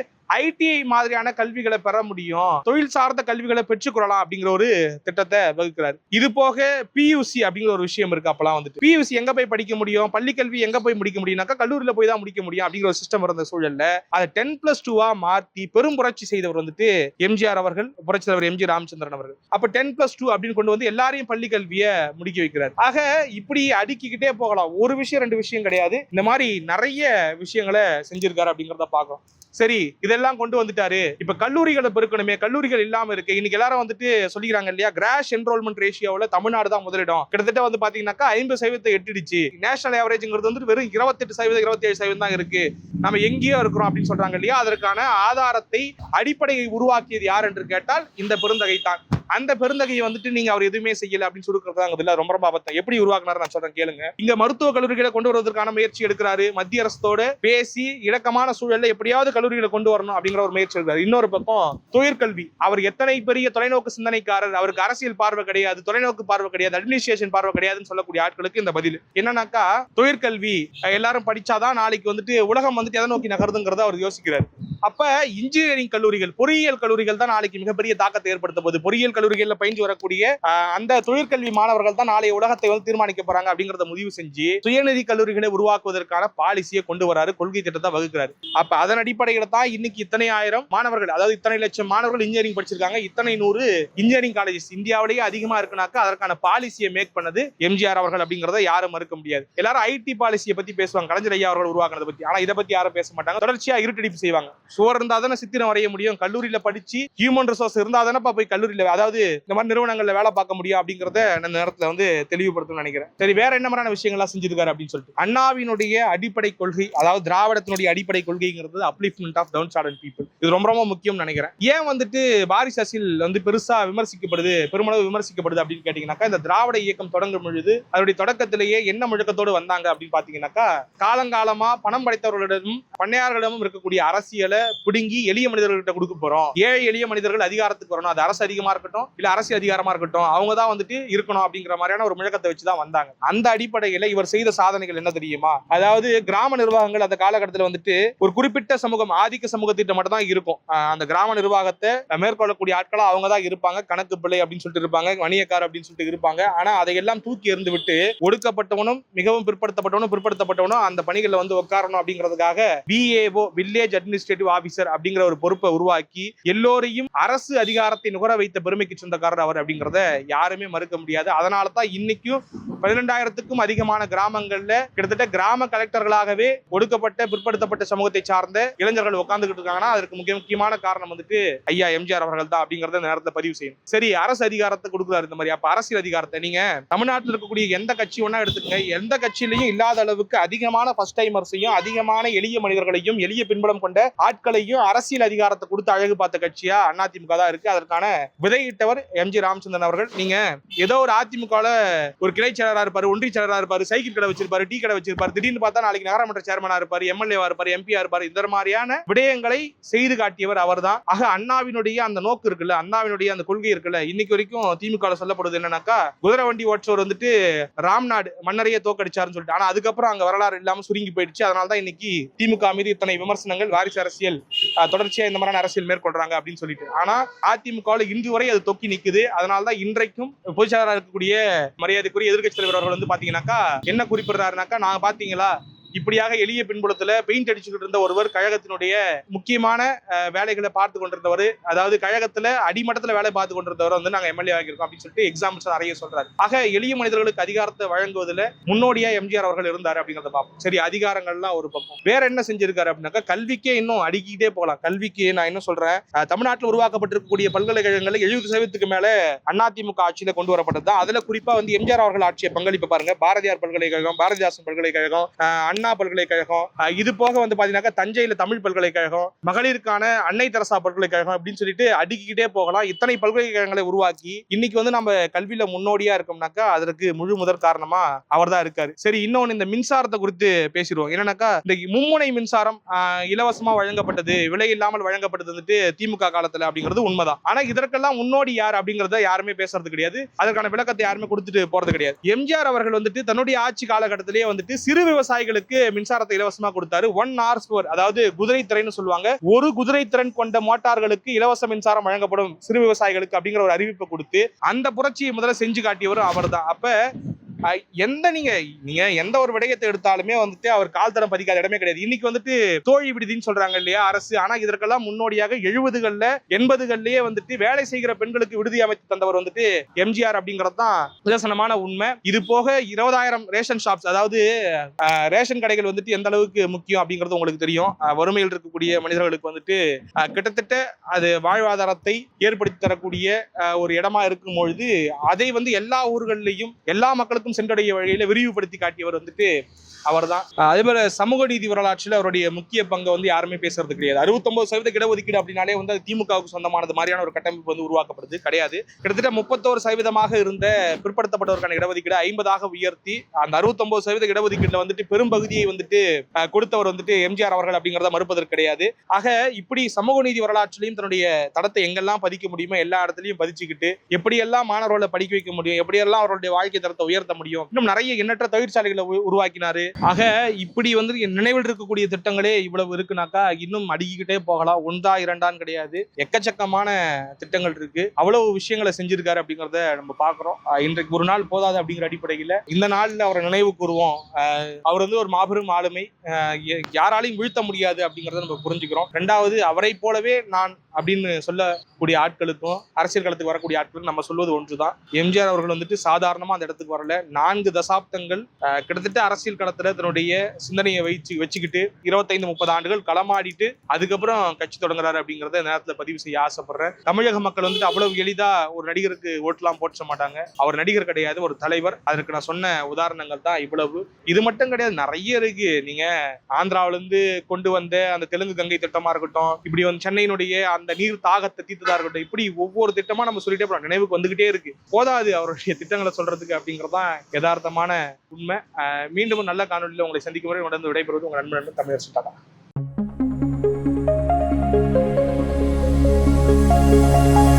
ஐடிஐ மாதிரியான கல்விகளை பெற முடியும். தொழில் சார்ந்த கல்விகளை பெற்றுக்கொள்ளலாம் அப்படிங்கிற ஒரு திட்டத்தை வகுக்கிறாரு. இது போக பியூசி அப்படிங்கிற ஒரு விஷயம் இருக்கு. அப்பெல்லாம் வந்துட்டு பியூசி எங்க போய் படிக்க முடியும்? பள்ளி கல்வி எங்க போய் முடிக்க முடியும்னாக்கா கல்லூரியில போய் தான் முடிக்க முடியும் அப்படிங்கிற ஒரு சிஸ்டம் இருந்த சூழல்ல அதை டென் பிளஸ் டூவா மாற்றி பெரும் புரட்சி செய்தவர் வந்துட்டு எம்ஜிஆர் அவர்கள் புரட்சி தலைவர் எம்ஜி ராமச்சந்திரன் அவர்கள். அப்ப டென் பிளஸ் டூ அப்படின்னு கொண்டு வந்து எல்லாரையும் பள்ளி கல்வியை முடிக்க வைக்கிறார். ஆக இப்படி அடுக்கிக்கிட்டே போகலாம். ஒரு விஷயம் ரெண்டு விஷயம் கிடையாது. இந்த மாதிரி நிறைய விஷயங்களை செஞ்சிருக்காரு அப்படிங்கிறத பார்க்கலாம் சரி இதெல்லாம் கொண்டு வந்துட்டாரு. இப்ப கல்லூரிகளை பெருக்கணுமே கல்லூரிகள் இல்லாம இருக்கு. இன்னைக்கு எல்லாரும் வந்துட்டு சொல்லிக்கிறாங்க இல்லையா? கிராஷ் என்ரோல்மெண்ட் ரேஷியோவில் தமிழ்நாடு தான் முதலிடம். கிட்டத்தட்ட வந்து பாத்தீங்கன்னாக்கா ஐம்பது சதவீதத்தை எட்டிடுச்சு. நேஷனல் ஆவரேஜ்ங்கிறது வந்து வெறும் இருபத்தெட்டு சதவீதம் இருபத்தேழு சதவீதம் தான் இருக்கு. நம்ம எங்கேயோ இருக்கிறோம் அப்படின்னு சொல்றாங்க இல்லையா? அதற்கான ஆதாரத்தை அடிப்படையை உருவாக்கியது யார் என்று கேட்டால் இந்த பெருந்தகை தான் அந்த பெருந்தகையை வந்துட்டு நீங்க அவர் எதுவுமே செய்யல அப்படின்னு சொல்லிருக்கிறது இல்ல ரொம்ப ரொம்ப அபத்தம் எப்படி உருவாக்குனாரு நான் சொல்றேன் கேளுங்க. இங்க மருத்துவ கல்லூரிகளை கொண்டு வருவதற்கான முயற்சி எடுக்கிறாரு. மத்திய அரசோட பேசி இணக்கமான சூழல்ல எப்படியாவது கல்லூரிகளை கொண்டு வரணும் அப்படிங்கிற ஒரு முயற்சி எடுக்கிறார். இன்னொரு பக்கம் தொழிற்கல்வி அவர் எத்தனை பெரிய தொலைநோக்கு சிந்தனைக்காரர். அவருக்கு அரசியல் பார்வை கிடையாது தொலைநோக்கு பார்வை கிடையாது அட்மினிஸ்ட்ரேஷன் பார்வை கிடையாதுன்னு சொல்லக்கூடிய ஆட்களுக்கு இந்த பதில். என்னன்னாக்கா தொழிற்கல்வி எல்லாரும் படிச்சாதான் நாளைக்கு வந்துட்டு உலகம் வந்துட்டு எதை நோக்கி நகருதுங்கிறத அவர் யோசிக்கிறார். அப்ப இன்ஜினியரிங் கல்லூரிகள் பொறியியல் கல்லூரிகள் தான் நாளைக்கு மிகப்பெரிய தாக்கத்தை ஏற்படுத்த போகுது. பொறியியல் கல்லூரிகள்ல பயின்று வரக்கூடிய அந்த தொழிற்கல்வி மாணவர்கள் தான் நாளைய உலகத்தை வந்து தீர்மானிக்க போறாங்க அப்படிங்கறத முடிவு செஞ்சு சுயநிதி கல்லூரிகளை உருவாக்குவதற்கான பாலிசியை கொண்டு வராரு. கொள்கை திட்டத்தை வகுக்கிறாரு. அப்ப அதன் அடிப்படையில தான் இன்னைக்கு இத்தனை ஆயிரம் மாணவர்கள் அதாவது இத்தனை லட்சம் மாணவர்கள் இன்ஜினியரிங் படிச்சிருக்காங்க. இத்தனை நூறு இன்ஜினியரிங் காலேஜஸ் இந்தியாவிலேயே அதிகமா இருக்குனாக்கா அதற்கான பாலிசியை மேக் பண்ணது எம்ஜிஆர் அவர்கள் அப்படிங்கறத யாரும் மறுக்க முடியாது. எல்லாரும் ஐடி பாலிசியை பத்தி பேசுவாங்க. கலைஞர் ஐயா அவர்கள் உருவாக்குறத பத்தி. ஆனா இதை பத்தி யாரும் பேச மாட்டாங்க. தொடர்ச்சியா இருட்டடிப்பு செய்வாங்க. சுவர் இருந்தா தானே சித்திரம் வரைய முடியும். கல்லூரியில படிச்சு ஹியூமன் ரிசோர்ஸ் இருந்தா தானேப்பா போய் கல்லூரியில அதாவது இந்த மாதிரி நிறுவனங்கள்ல வேலை பார்க்க முடியும் அப்படிங்கறத நான் இந்த நேரத்துல வந்து தெளிவுபடுத்தணும்னு நினைக்கிறேன். சரி வேற என்ன மாதிரியான விஷயங்கள்லாம் செஞ்சிருக்காரு அப்படின்னு சொல்லிட்டு. அண்ணாவினுடைய அடிப்படை கொள்கை அதாவது திராவிடத்தினுடைய அடிப்படை கொள்கைங்கிறது upliftment of downtrodden people இது ரொம்ப ரொம்ப முக்கியம் நினைக்கிறேன். ஏன் வந்துட்டு பாரிஸ் அசில் வந்து பெருசா விமர்சிக்கப்படுது பெருமளவு விமர்சிக்கப்படுது அப்படின்னு கேட்டீங்கன்னாக்கா இந்த திராவிட இயக்கம் தொடங்கும் பொழுது அதனுடைய தொடக்கத்திலேயே என்ன முழக்கத்தோடு வந்தாங்க அப்படின்னு பாத்தீங்கன்னாக்கா காலங்காலமா பணம் படைத்தவர்களிடமும் பண்ணையார்களிடமும் இருக்கக்கூடிய அரசியலை பிடுங்கி எளிய மனிதர்கள்ட்ட கொடுக்க போறோம். ஏழை எளிய மனிதர்கள் அதிகாரத்துக்கு வரணும். அது அரசு அதிகமா இருக்கட்டும் இல்ல அரசு அதிகாரமா இருக்கட்டும் அவங்க தான் வந்துட்டு இருக்கணும் அப்படிங்கிற மாதிரியான ஒரு முழக்கத்தை வச்சுதான் வந்தாங்க. அந்த அடிப்படையில இவர் செய்த சாதனைகள் என்ன தெரியுமா? அதாவது கிராம நிர்வாகங்கள் அந்த காலகட்டத்தில் வந்துட்டு ஒரு குறிப்பிட்ட சமூகம் ஆதிக்க சமூகத்திட்ட மட்டும் தான் இருக்கும். அந்த கிராம நிர்வாகத்தை மேற்கொள்ளக்கூடிய ஆட்களா அவங்க தான் இருப்பாங்க. கணக்கு பிள்ளை அப்படின்னு சொல்லிட்டு இருப்பாங்க வணிகக்கார் அப்படின்னு சொல்லிட்டு இருப்பாங்க. ஆனா அதையெல்லாம் தூக்கி எறிந்து விட்டு ஒடுக்கப்பட்டவனும் மிகவும் பிற்படுத்தப்பட்டவனும் பிற்படுத்தப்பட்டவனும் அந்த பணிகளில் வந்து உட்காரணும் அப்படிங்கிறதுக்காக பிஏஓ வில்லேஜ் அட்மினிஸ்ட்ரேட்டிவ் ஆபீசர் அப்படிங்கிற ஒரு பொறுப்பை உருவாக்கி எல்லோரையும் அரசு அதிகாரத்தை நுகர வைத்த பெருமைக்கு சொந்தக்காரர் அவர் அப்படிங்கிறத யாருமே மறுக்க முடியாது. அதனால தான் இன்னைக்கும் பதினெண்டாயிரத்துக்கும் அதிகமான கிராமங்கள்ல கிட்டத்தட்ட கிராம கலெக்டர்களாகவே ஒடுக்கப்பட்ட பிற்படுத்தப்பட்ட சமூகத்தை சார்ந்த இளைஞர்கள் உட்கார்ந்துகிட்டு இருக்காங்கன்னா அதற்கு மிக முக்கியமான காரணம் வந்துட்டு ஐயா எம்ஜிஆர் அவர்கள் தான் அப்படிங்கறத நேரத்தை பதிவு செய்யணும். சரி அரசு அதிகாரத்தை கொடுக்குறாரு இந்த மாதிரி. அப்ப அரசியல் அதிகாரத்தை நீங்க தமிழ்நாட்டில் இருக்கக்கூடிய எந்த கட்சி ஒன்னா எடுத்துக்கங்க. எந்த கட்சியிலையும் இல்லாத அளவுக்கு அதிகமான ஃபர்ஸ்ட் டைமர்ஸையும் அதிகமான எளிய மனிதர்களையும் எளிய பின்புலம் கொண்ட ஆட்சி ஆட்களையும் அரசியல் அதிகாரத்தை கொடுத்து அழகு பார்த்த கட்சியா அதிமுக தான் இருக்கு. அதற்கான விதையிட்டவர் எம் ஜி ராமச்சந்திரன் அவர்கள். நீங்க ஏதோ ஒரு அதிமுகல ஒரு கிளை செயலரா இருப்பாரு ஒன்றிய செயலரா இருப்பாரு சைக்கிள் கடை வச்சிருப்பாரு டீ கடை வச்சிருப்பாரு திடீர்னு பார்த்தா நாளைக்கு நகரமன்ற சேர்மனா இருப்பாரு எம்எல்ஏவா இருப்பாரு எம்பியா இருப்பாரு இந்த மாதிரியான விடயங்களை செய்து காட்டியவர் அவர்தான். ஆக அண்ணாவினுடைய அந்த நோக்கு இருக்குல்ல அண்ணாவினுடைய அந்த கொள்கை இருக்குல்ல இன்னைக்கு வரைக்கும் திமுக சொல்லப்படுது என்னன்னாக்கா குதிரை வண்டி ஓட்டுறவர் வந்துட்டு ராம்நாடு மன்னரையே தோக்கடிச்சாருன்னு சொல்லிட்டு ஆனா அதுக்கப்புறம் அங்க வரலாறு இல்லாம சுருங்கி போயிடுச்சு. அதனால தான் இன்னைக்கு திமுக மீது இத்தனை விமர்சனங்கள் வாரிசு அரசியல் அரசியல் தொடர்ச்சியா இந்த மாதிரியான அரசியல் மேற்கொள்றாங்க அப்படின்னு சொல்லிட்டு. ஆனா அதிமுகவில் இன்று வரை அது தொக்கி நிக்குது. அதனால தான் இன்றைக்கும் பொதுச்செயலாளராக இருக்கக்கூடிய மரியாதைக்குரிய எதிர்க்கட்சி தலைவர் அவர்கள் வந்து பாத்தீங்கன்னாக்கா என்ன குறிப்பிடுறாருனாக்கா நான் பாத்தீங்களா இப்படியாக எளிய பின்புலத்துல பெயிண்ட் அடிச்சுக்கிட்டு இருந்த ஒருவர் கழகத்தினுடைய முக்கியமான வேலைகளை பார்த்து கொண்டிருந்தவர். அதாவது கழகத்துல அடிமட்டத்துல வேலை பார்த்து கொண்டிருந்தவர் வந்து நாங்க எம்எல்ஏ ஆகியிருக்கோம் அப்படின்னு சொல்லிட்டு எக்ஸாம்பிள்ஸ் நிறைய சொல்றாரு. ஆக எளிய மனிதர்களுக்கு அதிகாரத்தை வழங்குவதில் முன்னோடியா எம்ஜிஆர் அவர்கள் இருந்தார் அப்படிங்கறத பார்ப்போம். சரி அதிகாரங்கள்லாம் ஒரு பக்கம். வேற என்ன செஞ்சிருக்காரு அப்படின்னாக்கா கல்விக்கே இன்னும் அடுக்கிட்டே போகலாம். கல்விக்கு நான் என்ன சொல்றேன் தமிழ்நாட்டில் உருவாக்கப்பட்டிருக்கக்கூடிய பல்கலைக்கழகங்களில் எழுபது சதவீதத்துக்கு மேல அதிமுக ஆட்சியில கொண்டு வரப்பட்டது தான். அதுல குறிப்பா வந்து எம்ஜிஆர் அவர்கள் ஆட்சியை பங்களிப்பு பாருங்க. பாரதியார் பல்கலைக்கழகம் பாரதிதாசன் பல்கலைக்கழகம் அண்ணா அண்ணா பல்கலைக்கழகம் இது போக வந்து பாத்தீங்கன்னா தஞ்சையில தமிழ் பல்கலைக்கழகம் மகளிருக்கான அன்னை தெரசா பல்கலைக்கழகம் அப்படின்னு சொல்லிட்டு அடுக்கிக்கிட்டே போகலாம். இத்தனை பல்கலைக்கழகங்களை உருவாக்கி இன்னைக்கு வந்து நம்ம கல்வியில முன்னோடியா இருக்கோம்னாக்கா அதற்கு முழு முதற் காரணமா அவர் தான் இருக்காரு. சரி இன்னொன்னு இந்த மின்சாரத்தை குறித்து பேசிடுவோம். என்னன்னாக்கா இந்த மும்முனை மின்சாரம் ஆஹ், இலவசமா வழங்கப்பட்டது விலை இல்லாமல் வழங்கப்பட்டது வந்துட்டு திமுக காலத்துல அப்படிங்கிறது உண்மைதான். ஆனா இதற்கெல்லாம் முன்னோடி யார் அப்படிங்கறத யாருமே பேசுறது கிடையாது. அதற்கான விளக்கத்தை யாருமே கொடுத்துட்டு போறது கிடையாது. எம்ஜிஆர் அவர்கள் வந்துட்டு தன்னுடைய ஆட்சி காலகட்டத்திலேயே வந்துட்டு சிறு விவசாயிகளுக்கு மின்சாரத்தை இலவசமா கொடுத்தாரு. ஒன் ஹார்ஸ் ஸ்கோர் அதாவது குதிரை திறன் சொல்லுவாங்க. ஒரு குதிரை திறன் கொண்ட மோட்டார்களுக்கு இலவச மின்சாரம் வழங்கப்படும் சிறு விவசாயிகளுக்கு அப்படிங்கிற ஒரு அறிவிப்பை கொடுத்து அந்த புரட்சியை முதல்ல செஞ்சு காட்டியவர் அவர்தான். அப்ப எந்த நீங்க நீங்க எந்த ஒரு விடயத்தை எடுத்தாலுமே வந்துட்டு அவர் கால் தரம் பதிக்காத இடமே கிடையாது. இன்னைக்கு வந்துட்டு தோழி விடுதின்னு சொல்றாங்க இல்லையா அரசு. ஆனா இதற்கெல்லாம் முன்னோடியாக எழுபதுகள்ல எண்பதுகள்லயே வந்துட்டு வேலை செய்கிற பெண்களுக்கு விடுதி அமைத்து தந்தவர் வந்துட்டு எம்ஜிஆர் அப்படிங்கிறது தான் நிதர்சனமான உண்மை. இது போக இருபதாயிரம் ரேஷன் ஷாப்ஸ் அதாவது ரேஷன் கடைகள் வந்துட்டு எந்த அளவுக்கு முக்கியம் அப்படிங்கிறது உங்களுக்கு தெரியும். வறுமையில் இருக்கக்கூடிய மனிதர்களுக்கு வந்துட்டு கிட்டத்தட்ட அது வாழ்வாதாரத்தை ஏற்படுத்தி தரக்கூடிய ஒரு இடமா இருக்கும் பொழுது அதை வந்து எல்லா ஊர்கள்லையும் எல்லா மக்களுக்கும் சென்றடைய வழியில விரிவுபடுத்தி காட்டியவர் வந்துட்டு அவர் தான் அதே போல சமூக நீதி வரலாற்றில் அவருடைய முக்கிய பங்கை வந்து யாருமே பேசுறது கிடையாது. அறுபத்தொன்பது சதவீத இடஒதுக்கீடு அப்படின்னாலே வந்து அது திமுகவுக்கு சொந்தமானது. மாதிரியான ஒரு கட்டமைப்பு வந்து உருவாக்கப்படுது. கிடையாது. கிட்டத்தட்ட முப்பத்தோரு சதவீதமாக இருந்த பிற்படுத்தப்பட்டவருக்கான இடஒதுக்கீடு ஐம்பதாக உயர்த்தி அந்த அறுபத்தொன்பது சதவீத இடஒதுக்கீட்டுல வந்துட்டு பெரும்பகுதியை வந்துட்டு கொடுத்தவர் வந்துட்டு எம்ஜிஆர் அவர்கள் அப்படிங்கிறத மறுப்பதற்கு கிடையாது. ஆக இப்படி சமூக நீதி வரலாற்றிலையும் தன்னுடைய தடத்தை எங்கெல்லாம் பதிக்க முடியுமோ எல்லா இடத்துலையும் பதிச்சுக்கிட்டு எப்படியெல்லாம் மாணவர்களை படிக்க வைக்க முடியும் எப்படியெல்லாம் அவருடைய வாழ்க்கை தரத்தை உயர்த்த முடியும். இன்னும் நிறைய எண்ணற்ற தொழிற்சாலைகளை உருவாக்கினாரு. ஆக இப்படி வந்து என் நினைவில் இருக்கக்கூடிய திட்டங்களே இவ்வளவு இருக்குனாக்கா இன்னும் அடுக்கிக்கிட்டே போகலாம். ஒன்றா இரண்டான்னு கிடையாது. எக்கச்சக்கமான திட்டங்கள் இருக்கு. அவ்வளவு விஷயங்களை செஞ்சிருக்காரு அப்படிங்கறத நம்ம பாக்குறோம் இன்றைக்கு ஒரு நாள் போதாது அப்படிங்கிற அடிப்படையில இந்த நாள்ல அவரை நினைவு கூறுவோம். அவர் வந்து ஒரு மாபெரும் ஆளுமை. யாராலையும் வீழ்த்த முடியாது அப்படிங்கறத நம்ம புரிஞ்சுக்கிறோம். ரெண்டாவது அவரை போலவே நான் அப்படின்னு சொல்ல கூடிய ஆட்களுக்கும் அரசியல் களத்துக்கு வரக்கூடிய ஆட்களுக்கும் நம்ம சொல்வது ஒன்றுதான். எம்ஜிஆர் அவர்கள் வந்துட்டு சாதாரணமா அந்த இடத்துக்கு வரல. நான்கு தசாப்தங்கள் கிட்டத்தட்ட அரசியல் களத்துல தன்னுடைய சிந்தனையை வச்சு வச்சுக்கிட்டு இருபத்தைந்து முப்பது ஆண்டுகள் களமாடிட்டு அதுக்கப்புறம் கட்சி தொடங்குறாரு அப்படிங்கறத நேரத்தில் நேரத்துல பதிவு செய்ய ஆசைப்படுறேன். தமிழக மக்கள் வந்துட்டு அவ்வளவு எளிதா ஒரு நடிகருக்கு ஓட்டுலாம் போட்ட மாட்டாங்க. அவர் நடிகர் கிடையாது ஒரு தலைவர். அதற்கு நான் சொன்ன உதாரணங்கள் தான் இவ்வளவு. இது மட்டும் கிடையாது நிறைய இருக்கு. நீங்க ஆந்திராவில இருந்து கொண்டு வந்த அந்த தெலுங்கு கங்கை திட்டமா இருக்கட்டும் இப்படி வந்து சென்னையினுடைய அந்த நீர் தாகத்தை தீர்த்ததா இருக்கட்டும். இப்படி ஒவ்வொரு திட்டமா நம்ம சொல்லிட்டே போறோம். நினைவுக்கு வந்துகிட்டே இருக்கு. போதாது அவருடைய திட்டங்களை சொல்றதுக்கு அப்படிங்கறதுதான் யதார்த்தமான உண்மை. அஹ் மீண்டும் நல்ல காணொலியில் உங்களை சந்திக்கும் வரை உடனே விடைபெறுவது உங்க நண்பன் நண்பன் thank you